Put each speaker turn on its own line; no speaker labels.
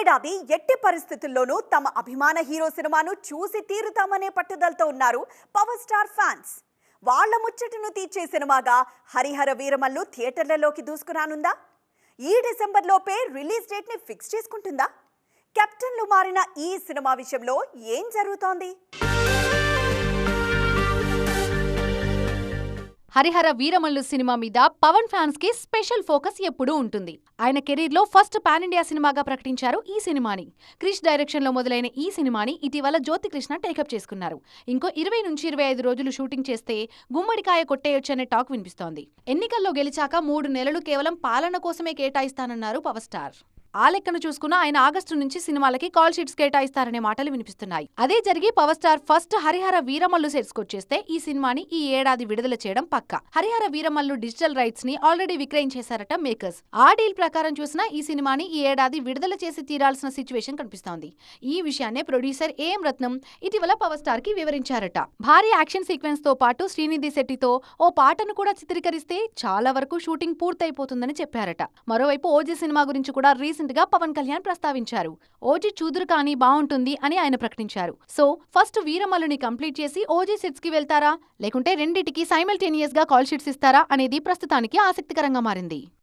ఏడాది ఎట్టి పరిస్థితుల్లోనూ తమ అభిమాన హీరో సినిమాను చూసి తీరుతామనే పట్టుదలతో ఉన్నారు పవర్ స్టార్ ఫ్యాన్స్. వాళ్ళ ముచ్చటను తీర్చే సినిమాగా హరిహర వీరమల్లు థియేటర్లలోకి దూసుకురానుందా? ఈ డిసెంబర్ లోపే రిలీజ్ డేట్ని ఫిక్స్ చేసుకుంటుందా? కెప్టెన్లు మారిన ఈ సినిమా విషయంలో ఏం జరుగుతోంది?
హరిహర వీరమల్లు సినిమా మీద పవన్ ఫ్యాన్స్కి స్పెషల్ ఫోకస్ ఎప్పుడూ ఉంటుంది. ఆయన కెరీర్లో ఫస్ట్ పాన్ ఇండియా సినిమాగా ప్రకటించారు ఈ సినిమాని. క్రిష్ డైరెక్షన్లో మొదలైన ఈ సినిమాని ఇటీవల జ్యోతికృష్ణ టేకప్ చేసుకున్నారు. ఇంకో ఇరవై నుంచి ఇరవై ఐదు రోజులు షూటింగ్ చేస్తే గుమ్మడికాయ కొట్టేయొచ్చనే టాక్ వినిపిస్తోంది. ఎన్నికల్లో గెలిచాక మూడు నెలలు కేవలం పాలన కోసమే కేటాయిస్తానన్నారు పవర్ స్టార్. ఆ లెక్కను చూసుకున్న ఆయన ఆగస్టు నుంచి సినిమాలకి కాల్ షీట్స్ కేటాయిస్తారనే మాటలు వినిపిస్తున్నాయి. అదే జరిగి power star first Harihara Veeramallu sets కొచ్చేస్తే ఈ సినిమాని ఈ ఏడాది విడుదల చేయడం పక్క. హరిహర వీరమల్లు డిజిటల్ రైట్స్ని ఆల్రెడీ విక్రయించేశారట మేకర్స్. ఆ డీల్ ప్రకారం చూసినా ఈ సినిమాని ఈ ఏడాది విడుదల చేసి తీరాల్సిన సిచ్యువేషన్ కనిపిస్తోంది. ఈ విషయాన్నే ప్రొడ్యూసర్ ఏఎం రత్నం ఇటీవల పవర్ స్టార్కి వివరించారట. భారీ యాక్షన్ సీక్వెన్స్తో పాటు శ్రీనిధి శెట్టితో ఓ పాటను కూడా చిత్రీకరిస్తే చాలా వరకు షూటింగ్ పూర్తయిపోతుందని చెప్పారట. మరోవైపు ఓజీ సినిమా గురించి కూడా రీసెంట్ గా పవన్ కళ్యాణ్ ప్రస్తావించారు. ఓజీ చూదురు కానీ బాగుంటుంది అని ఆయన ప్రకటించారు. సో ఫస్ట్ వీరమల్లుని కంప్లీట్ చేసి ఓజీ సిట్స్కి వెళ్తారా? లేకుంటే రెండిటికి సైమల్టేనియస్గా కాల్ షీట్స్ ఇస్తారా? అనేది ప్రస్తుతానికి ఆసక్తికరంగా మారింది.